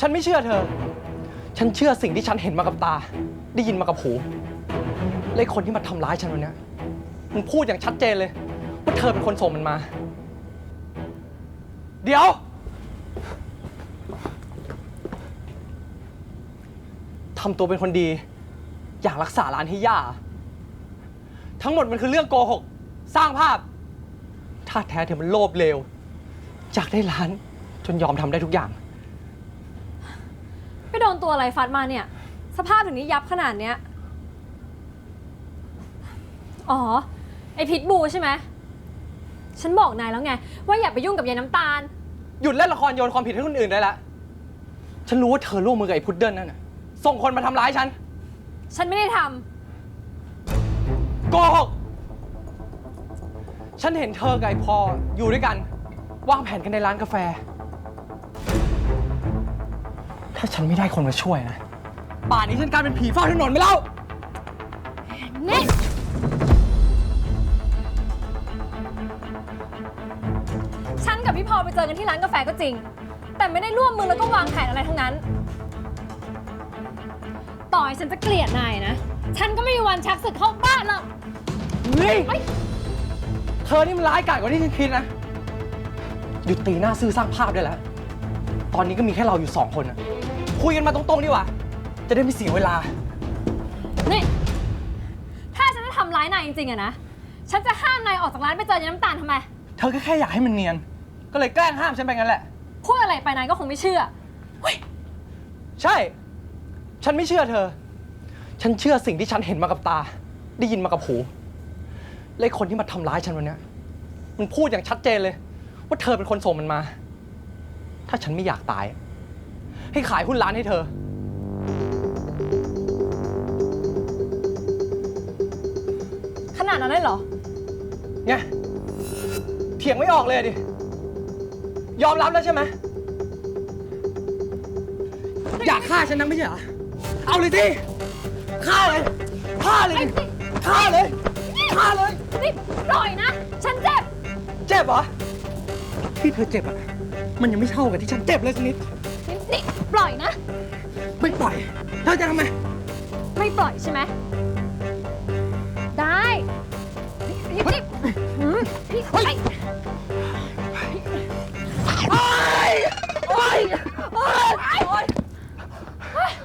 ฉันไม่เชื่อเธอ ฉันเชื่อสิ่งที่ฉันเห็นมากับตา ได้ยินมากับหูและไอ้คนที่มาทำร้ายฉันวันเนี้ยมันพูดอย่างชัดเจนเลย ว่าเธอเป็นคนส่งมันมา เดี๋ยว ทำตัวเป็นคนดี อยากรักษาร้านให้ย่า ทั้งหมดมันคือเรื่องโกหก สร้างภาพ ถ้าแท้เธอมันโลภเร็วอยากได้ร้าน จนยอมทำได้ทุกอย่าง ตัวอะไรฟัดมาเนี่ย สภาพถึงนี้ยับขนาดเนี้ย อ๋อ ไอพิษบูใช่ไหม ฉันบอกนายแล้วไง ว่าอย่าไปยุ่งกับยายน้ำตาล หยุดเล่นละครโยนความผิดให้คนอื่นได้ละ ฉันรู้ว่าเธอร่วมมือกับไอ้พุดเดิ้ลนั่นน่ะ ส่งคนมาทำร้ายฉัน ฉันไม่ได้ทโกหก ฉันเห็นเธอกับไอ้พออยู่ด้วยกัน วางแผนกันในร้านกาแฟ ถ้าฉันไม่ได้คนมาช่วยนะ ป่านนี้ฉันกลายเป็นผีเฝ้าถนนไปแล้วำนี่ฉันกับพี่พอไปเจอกันที่ร้านกาแฟก็จริง แต่ไม่ได้ร่วมมือแล้วก็วางแผนอะไรทั้งนั้น ต่อให้ฉันจะเกลียดนายนะ ฉันก็ไม่มีวันชักศึกเข้าบ้านหรอกเฮ้ยเฮ้ยเธอนี่มันร้ายกาจกว่าที่ฉันคิดนะ หยุดตีหน้าซื่อสร้างภาพได้แล้ว ตอนนี้ก็มีแค่เราอยู่สองคนอะ คุยกันมาตรงๆดีกว่า จะได้ไม่เสียเวลา นี่ ถ้าฉันจะทำร้ายนายจริงๆอะนะ ฉันจะห้ามนายออกจากร้านไปเจอยายน้ำตาลทำไม เธอก็แค่อยากให้มันเนียน ก็เลยแกล้งห้ามฉันไปงั้นแหละ พูดอะไรไปนายก็คงไม่เชื่อใช่ ฉันไม่เชื่อเธอ ฉันเชื่อสิ่งที่ฉันเห็นมากับตา ได้ยินมากับหูและไอ้คนที่มาทำร้ายฉันวันเนี้ยมันพูดอย่างชัดเจนเลย ว่าเธอเป็นคนส่งมันมา ถ้าฉันไม่อยากตาย ให้ขายหุ้นร้านให้เธอ ขนาดนั้นเลยเหรอ ไงเถียงไม่ออกเลยดิ ยอมรับแล้วใช่ไหมอยากฆ่าฉันนะไม่ใช่เหรอ เอาเลยสิฆ่าเลยฆ่าเลยดิฆ่าเลยฆ่าเลย นี่ปล่อยนะ ฉันเจ็บ เจ็บเหรอ ที่เธอเจ็บอะมันยังไม่เท่ากับที่ฉันเจ็บเลยสักนิดนี่นี่ ปล่อยนะ ไม่ปล่อย เธอจะทำไม ไม่ปล่อยใช่ไหม ได้นี่นี่หืมนี่ไปโอ๊ยโอ๊ยโอ๊ยโอ๊ย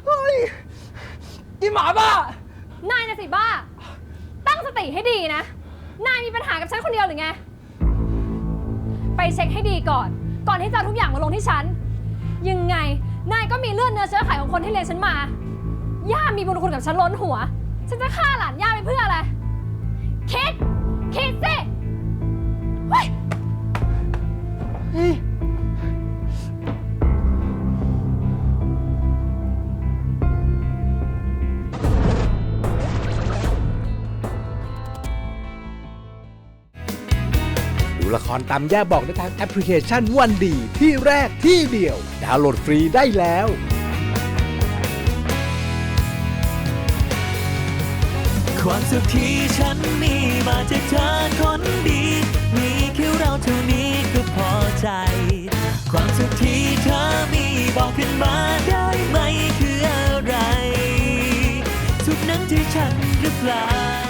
โอ๊ยอีหมาบ้า นายนะสิบ้า ตั้งสติให้ดีนะ นายมีปัญหากับฉันคนเดียวหรือไง ไปเช็คให้ดีก่อน ก่อนที่จะเอาทุกอย่างมาลงที่ฉัน ยังไง นายก็มีเลือดเนื้อเชื้อไขของคนที่เลี้ยงฉันมา ย่ามีบุญคุณกับฉันล้นหัว ฉันจะฆ่าหลานย่าไปเพื่ออะไร คิดคิด ดูละครตามย่าบอกได้ทางแอปพลิเคชันวันดีที่แรกที่เดียว ดาวน์โหลดฟรีได้แล้วความสุขที่ฉันมีมาจากเธอคนดี มีแค่เราเท่านี้ก็พอใจ ความสุขที่เธอมีบอกขึ้นมาได้ไหมคืออะไร สุขนั้นที่ฉันหรือเปล่า